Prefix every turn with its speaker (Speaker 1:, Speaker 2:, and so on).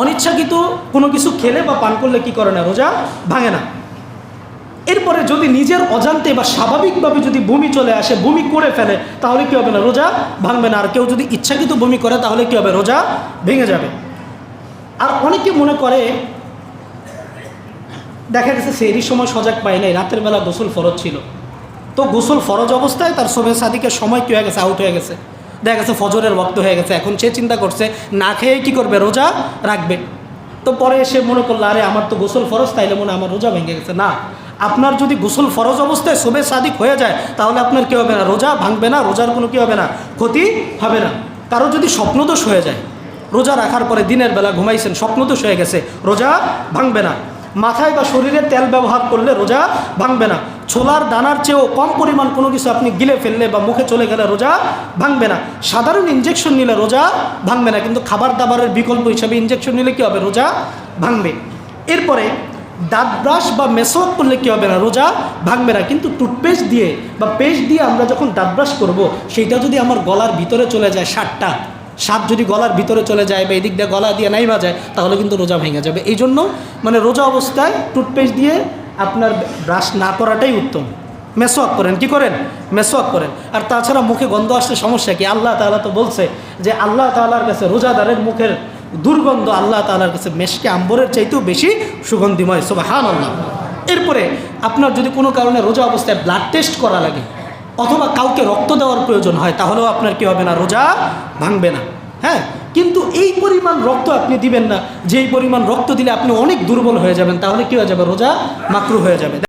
Speaker 1: অনিচ্ছাকৃত কোনো কিছু খেলে বা পান করলে কি করে না, রোজা ভাঙে না। এরপরে যদি নিজের অজান্তে বা স্বাভাবিকভাবে যদি বমি চলে আসে, বমি করে ফেলে, তাহলে কি হবে না, রোজা ভাঙবে না। আর কেউ যদি ইচ্ছাকৃত বমি করে, তাহলে কি হবে, রোজা ভেঙে যাবে। আর অনেকে মনে করে, দেখা গেছে সেই সময় সজাগ পায় নাই, রাতের বেলা গোসল ফরজ ছিল। তো গোসল ফরজ অবস্থায় তার শোভে সাদিকের সময় কী হয়ে গেছে আউট হয়ে গেছে। দেখা গেছে ফজরের রক্ত হয়ে গেছে। এখন সে চিন্তা করছে, না খেয়ে কী করবে, রোজা রাখবে? তো পরে এসে মনে করল, আরে আমার তো গোসল ফরজ, তাইলে মনে আমার রোজা ভেঙে গেছে। না, আপনার যদি গোসল ফরজ অবস্থায় শোভে সাদিক হয়ে যায়, তাহলে আপনার কী হবে না? রোজা ভাঙবে না, রোজার কোনো কী হবে না? ক্ষতি হবে না। কারও যদি স্বপ্নদোষ হয়ে যায়, রোজা রাখার পরে দিনের বেলা ঘুমাইছেন, স্বপ্নদোষ হয়ে গেছে, রোজা ভাঙবে না। মাথায় বা শরীরে তেল ব্যবহার করলে রোজা ভাঙবে না। ছোলার দানার চেয়েও কম পরিমাণ কোনো কিছু আপনি গিলে ফেললে বা মুখে চলে গেলে রোজা ভাঙবে না। সাধারণ ইঞ্জেকশন নিলে রোজা ভাঙবে না, কিন্তু খাবার দাবারের বিকল্প হিসাবে ইঞ্জেকশন নিলে কী হবে? রোজা ভাঙবে। এরপরে দাঁত ব্রাশ বা মেসওয়াক করলে কী হবে না? রোজা ভাঙবে না। কিন্তু টুথপেস্ট দিয়ে বা পেস্ট দিয়ে আমরা যখন দাঁত ব্রাশ করব, সেইটা যদি আমার গলার ভিতরে চলে যায় সাতটা সাপ যদি গলার ভিতরে চলে যায় বা এদিক দিয়ে গলা দিয়ে নাই বাজায়, তাহলে কিন্তু রোজা ভেঙে যাবে। এই জন্য মানে রোজা অবস্থায় টুথপেস্ট দিয়ে আপনার ব্রাশ না করাটাই উত্তম। মেসোয়াক করেন, কি করেন? মেসোয়াক করেন। আর তাছাড়া মুখে গন্ধ আসলে সমস্যা কি? আল্লাহ তাআলা তো বলছে যে আল্লাহ তাআলার কাছে রোজাদারের মুখের দুর্গন্ধ আল্লাহ তাআলার কাছে মেশকে আম্বরের চাইতেও বেশি সুগন্ধিময় সোবাহান আল্লাহ এরপরে আপনার যদি কোনো কারণে রোজা অবস্থায় ব্লাড টেস্ট করা লাগে অথবা কাউকে রক্ত দেওয়ার প্রয়োজন হয়, তাহলেও আপনার কি হবে না? রোজা ভাঙবে না। হ্যাঁ? কিন্তু এই পরিমাণ রক্ত আপনি দিবেন না। যেই পরিমাণ রক্ত দিলে আপনি অনেক দুর্বল হয়ে যাবেন, তাহলে কী হয়ে যাবে? রোজা মাকরু হয়ে যাবে।